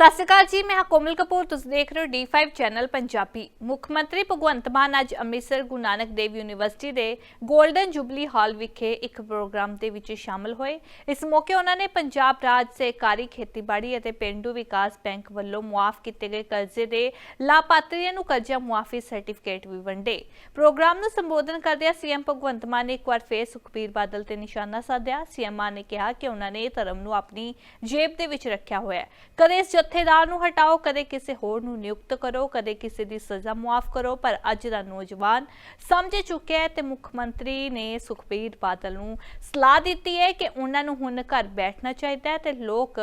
ਸਤਿ ਸ਼੍ਰੀ ਅਕਾਲ ਜੀ, ਮੈਂ ਹਾਂ ਕੋਮਲ ਕਪੂਰ, ਤੁਸੀਂ ਦੇਖ ਰਹੇ ਹੋ D5 ਚੈਨਲ ਪੰਜਾਬੀ। ਮੁੱਖ ਮੰਤਰੀ ਭਗਵੰਤ ਮਾਨ ਅੱਜ ਅੰਮ੍ਰਿਤਸਰ ਗੁਰੂ ਨਾਨਕ ਦੇਵ ਯੂਨੀਵਰਸਿਟੀ ਦੇ 골ਡਨ ਜੁਬਲੀ ਹਾਲ ਵਿਖੇ ਇੱਕ ਪ੍ਰੋਗਰਾਮ ਦੇ ਵਿੱਚ ਸ਼ਾਮਲ ਹੋਏ। ਇਸ ਮੌਕੇ ਉਹਨਾਂ ਨੇ ਪੰਜਾਬ ਰਾਜ ਸਹਿਕਾਰੀ ਖੇਤੀਬਾੜੀ ਅਤੇ ਪਿੰਡੂ ਵਿਕਾਸ ਬੈਂਕ ਵੱਲੋਂ ਮੁਆਫ ਕੀਤੇ ਗਏ ਕਰਜ਼ੇ ਦੇ ਲਾਭਪਾਤਰੀਆਂ ਨੂੰ ਕਰਜ਼ਾ ਮੁਆਫੀ ਸਰਟੀਫਿਕੇਟ ਵੀ ਵੰਡੇ। ਪ੍ਰੋਗਰਾਮ ਨੂੰ ਸੰਬੋਧਨ ਕਰਦਿਆਂ ਸੀਐਮ ਭਗਵੰਤ ਮਾਨ ਨੇ ਇੱਕ ਵਾਰ ਫੇਰ ਸੁਖਬੀਰ ਬਾਦਲ ਤੇ ਨਿਸ਼ਾਨਾ ਸਾਧਿਆ। ਸੀਐਮ ਮਾਨ ਨੇ ਕਿਹਾ ਕਿ ਉਹਨਾਂ ਨੇ ਧਰਮ ਨੂੰ ਆਪਣੀ ਜੇਬ ਦੇ ਵਿੱਚ ਰੱਖਿਆ ਹੋਇਆ ਹੈ। ਕਦੇ ਇਸ ਜਥੇਦਾਰ ਨੂੰ ਹਟਾਓ, ਕਦੇ ਕਿਸੇ ਹੋਰ ਨੂੰ ਨਿਯੁਕਤ ਕਰੋ, ਕਦੇ ਕਿਸੇ ਦੀ ਸਜ਼ਾ ਮੁਆਫ ਕਰੋ, ਪਰ ਅੱਜ ਦਾ ਨੌਜਵਾਨ ਸਮਝ ਚੁੱਕਿਆ ਹੈ ਤੇ ਮੁੱਖ ਮੰਤਰੀ ਨੇ ਸੁਖਬੀਰ ਬਾਦਲ ਨੂੰ ਸਲਾਹ ਦਿੱਤੀ ਹੈ ਕਿ ਉਹਨਾਂ ਨੂੰ ਹੁਣ ਘਰ ਬੈਠਣਾ ਚਾਹੀਦਾ ਹੈ ਤੇ ਲੋਕ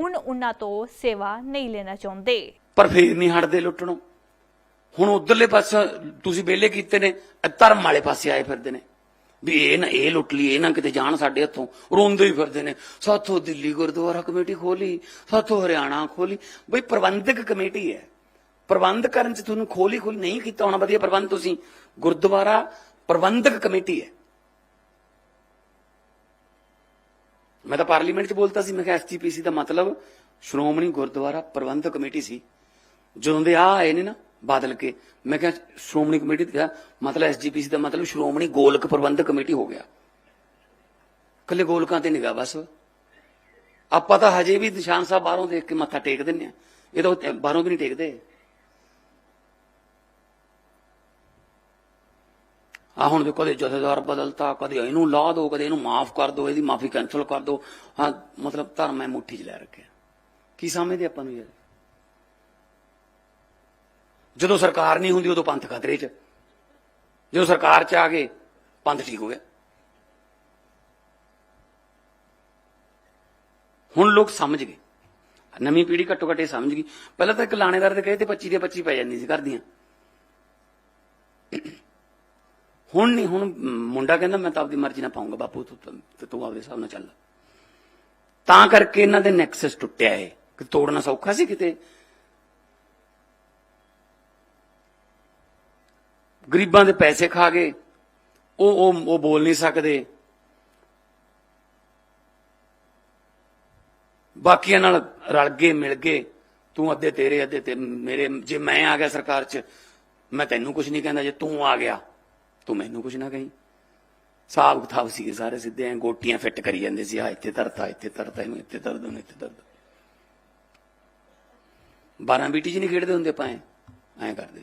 ਹੁਣ ਉਹਨਾਂ ਤੋਂ ਸੇਵਾ ਨਹੀਂ ਲੈਣਾ ਚਾਹੁੰਦੇ। ਪਰ ਫੇਰ ਨਹੀਂ ਹਟਦੇ ਲੁੱਟਣੋਂ। ਹੁਣ ਉਧਰਲੇ ਪਾਸੇ ਤੁਸੀਂ ਵਿਹਲੇ ਕੀਤੇ ਨੇ, ਧਰਮ ਵਾਲੇ ਪਾਸੇ ਆਏ ਫਿਰਦੇ ਨੇ। ਵੀ ਇਹ ਨਾ, ਇਹ ਲੁੱਟ ਲਈ, ਇਹ ਨਾ ਕਿਤੇ ਜਾਣ ਸਾਡੇ ਹੱਥੋਂ। ਰੋਂਦੇ ਹੀ ਫਿਰਦੇ ਨੇ। ਸਾਥੋਂ ਦਿੱਲੀ ਗੁਰਦੁਆਰਾ ਕਮੇਟੀ ਖੋਲੀ, ਸਾਥੋਂ ਹਰਿਆਣਾ ਖੋਲੀ। ਬਈ ਪ੍ਰਬੰਧਕ ਕਮੇਟੀ ਹੈ। ਪ੍ਰਬੰਧ ਕਰਨ ਚ ਤੁਹਾਨੂੰ ਖੋਲੀ ਖੋਲੀ ਨਹੀਂ ਕੀਤਾ ਹੋਣਾ, ਵਧੀਆ ਪ੍ਰਬੰਧ ਤੁਸੀਂ। ਗੁਰਦੁਆਰਾ ਪ੍ਰਬੰਧਕ ਕਮੇਟੀ ਹੈ। ਮੈਂ ਤਾਂ ਪਾਰਲੀਮੈਂਟ 'ਚ ਬੋਲਤਾ ਸੀ, ਮੈਂ ਕਿਹਾ ਐਸਜੀਪੀਸੀ ਦਾ ਮਤਲਬ ਸ਼੍ਰੋਮਣੀ ਗੁਰਦੁਆਰਾ ਪ੍ਰਬੰਧਕ ਕਮੇਟੀ ਸੀ। ਜਦੋਂ ਦੇ ਆ ਆਏ ਨੇ ਨਾ ਬਾਦਲ ਕੇ। ਮੈਂ ਕਿਹਾ, ਸ਼੍ਰੋਮਣੀ ਕਮੇਟੀ ਦਾ ਮਤਲਬ ਐਸਜੀਪੀਸੀ ਦਾ ਮਤਲਬ ਸ਼੍ਰੋਮਣੀ ਗੋਲਕ ਪ੍ਰਬੰਧਕ ਕਮੇਟੀ ਹੋ ਗਿਆ। ਕੱਲੇ ਗੋਲਕਾਂ ਤੇ ਨਿਗਾਹ ਬਸ। ਆਪਾਂ ਤਾਂ ਹਜੇ ਵੀ ਨਿਸ਼ਾਨ ਸਾਹਿਬ ਬਾਹਰੋਂ ਦੇਖ ਕੇ ਮੱਥਾ ਟੇਕ ਦਿੰਨੇ ਆ। ਇਹ ਤਾਂ ਉਹ ਬਾਹਰੋਂ ਵੀ ਨਹੀਂ ਟੇਕਦੇ। ਆ ਹੁਣ ਦੇਖੋ, ਕਦੇ ਜਥੇਦਾਰ ਬਦਲਤਾ, ਕਦੇ ਇਹਨੂੰ ਲਾ ਦੋ, ਕਦੇ ਇਹਨੂੰ ਮਾਫ ਕਰ ਦੋ, ਇਹਦੀ ਮਾਫੀ ਕੈਨਸਲ ਕਰ ਦੋ। ਹਾਂ, ਮਤਲਬ ਧਰਮ ਮੈਂ ਮੁੱਠੀ 'ਚ ਲੈ ਰੱਖਿਆ। ਕੀ ਸਮਝਦੇ ਆਪਾਂ ਨੂੰ ਯਾਰ? ਜਦੋਂ ਸਰਕਾਰ ਨਹੀਂ ਹੁੰਦੀ, ਉਦੋਂ ਪੰਥ ਖਤਰੇ 'ਚ। ਜਦੋਂ ਸਰਕਾਰ 'ਚ ਆ ਗਏ ਪੰਥ ਠੀਕ ਹੋ ਗਿਆ। ਹੁਣ ਲੋਕ ਸਮਝ ਗਏ। ਨਵੀਂ ਪੀੜ੍ਹੀ ਘੱਟੋ ਘੱਟ ਇਹ ਸਮਝ ਗਈ। ਪਹਿਲਾਂ ਤਾਂ ਇੱਕ ਲਾਣੇਦਾਰ ਦੇ ਕਹੇ ਤੇ 25 ਦੇ 25 ਪੈ ਜਾਂਦੀ ਸੀ ਘਰ ਦੀਆਂ ਹੁਣ ਨਹੀਂ, ਹੁਣ ਮੁੰਡਾ ਕਹਿੰਦਾ, ਮੈਂ ਤਾਂ ਆਪਦੀ ਮਰਜ਼ੀ ਨਾਲ ਪਾਉਂਗਾ, ਬਾਪੂ, ਤੂੰ ਤੂੰ ਆਪਦੇ ਹਿਸਾਬ ਨਾਲ ਚੱਲ। ਤਾਂ ਕਰਕੇ ਇਹਨਾਂ ਦੇ ਨੈਕਸਸ ਟੁੱਟਿਆ ਏ ਕਿ ਤੋੜਨਾ ਸੌਖਾ ਸੀ ਕਿਤੇ? ਗਰੀਬਾਂ ਦੇ ਪੈਸੇ ਖਾ ਗਏ। ਉਹ ਉਹ ਉਹ ਬੋਲ ਨਹੀਂ ਸਕਦੇ। ਬਾਕੀਆਂ ਨਾਲ ਰਲ ਗਏ, ਮਿਲ ਗਏ। ਤੂੰ ਅੱਧੇ ਤੇਰੇ, ਅੱਧੇ ਤੇ ਮੇਰੇ, ਜੇ ਮੈਂ ਆ ਗਿਆ ਸਰਕਾਰ 'ਚ, ਮੈਂ ਤੈਨੂੰ ਕੁਝ ਨਹੀਂ ਕਹਿੰਦਾ, ਜੇ ਤੂੰ ਆ ਗਿਆ, ਤੂੰ ਮੈਨੂੰ ਕੁਝ ਨਾ ਕਹੀਂ। ਹਿਸਾਬ ਕਿਤਾਬ ਸੀ, ਸਾਰੇ ਸਿੱਧੇ ਐ ਗੋਟੀਆਂ ਫਿੱਟ ਕਰੀ ਜਾਂਦੇ ਸੀ। ਆ ਇੱਥੇ ਧਰਤਾ ਇੱਥੇ ਧਰਤਾ, ਇਹਨੂੰ ਇੱਥੇ ਦਰਦ ਉਹਨੂੰ ਇੱਥੇ ਦਰਦ 12 ਬੀਟੀ ਚ ਨਹੀਂ ਖੇਡਦੇ ਹੁੰਦੇ ਆਪਾਂ ਐ। ਐਂ ਕਰਦੇ